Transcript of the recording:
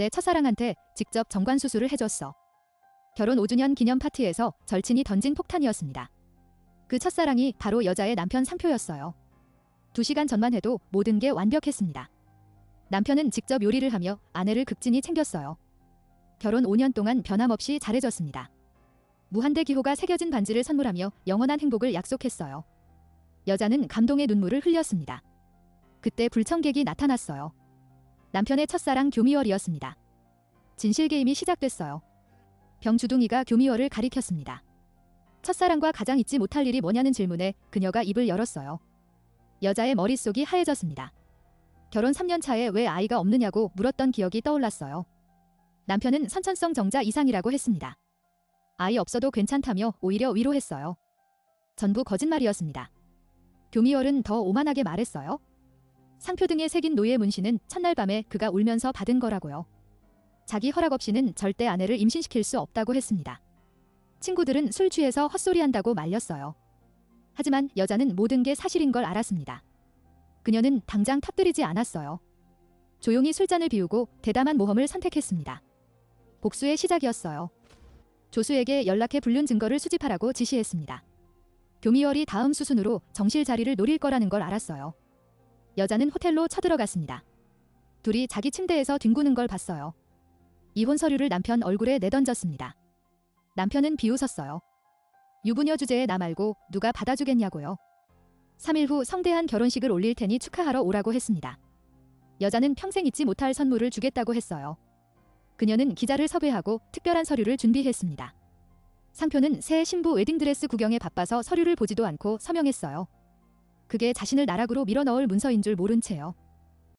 내 첫사랑한테 직접 정관 수술을 해줬어. 결혼 5주년 기념 파티에서 절친이 던진 폭탄이었습니다. 그 첫사랑이 바로 여자의 남편 상표였어요. 두 시간 전만 해도 모든 게 완벽했습니다. 남편은 직접 요리를 하며 아내를 극진히 챙겼어요. 결혼 5년 동안 변함없이 잘해줬습니다. 무한대 기호가 새겨진 반지를 선물하며 영원한 행복을 약속했어요. 여자는 감동의 눈물을 흘렸습니다. 그때 불청객이 나타났어요. 남편의 첫사랑 교미월이었습니다. 진실 게임이 시작됐어요. 병주둥이가 교미월을 가리켰습니다. 첫사랑과 가장 잊지 못할 일이 뭐냐는 질문에 그녀가 입을 열었어요. 여자의 머릿속이 하얘졌습니다. 결혼 3년 차에 왜 아이가 없느냐고 물었던 기억이 떠올랐어요. 남편은 선천성 정자 이상이라고 했습니다. 아이 없어도 괜찮다며 오히려 위로했어요. 전부 거짓말이었습니다. 교미월은 더 오만하게 말했어요. 상표 등에 새긴 노예 문신은 첫날 밤에 그가 울면서 받은 거라고요. 자기 허락 없이는 절대 아내를 임신시킬 수 없다고 했습니다. 친구들은 술 취해서 헛소리한다고 말렸어요. 하지만 여자는 모든 게 사실인 걸 알았습니다. 그녀는 당장 터뜨리지 않았어요. 조용히 술잔을 비우고 대담한 모험을 선택했습니다. 복수의 시작이었어요. 조수에게 연락해 불륜 증거를 수집하라고 지시했습니다. 교미월이 다음 수순으로 정실 자리를 노릴 거라는 걸 알았어요. 여자는 호텔로 쳐들어갔습니다. 둘이 자기 침대에서 뒹구는 걸 봤어요. 이혼 서류를 남편 얼굴에 내던졌습니다. 남편은 비웃었어요. 유부녀 주제에 나 말고 누가 받아주겠냐고요. 3일 후 성대한 결혼식을 올릴 테니 축하하러 오라고 했습니다. 여자는 평생 잊지 못할 선물을 주겠다고 했어요. 그녀는 기자를 섭외하고 특별한 서류를 준비했습니다. 상표는 새 신부 웨딩드레스 구경에 바빠서 서류를 보지도 않고 서명했어요. 그게 자신을 나락으로 밀어넣을 문서인 줄 모른 채요.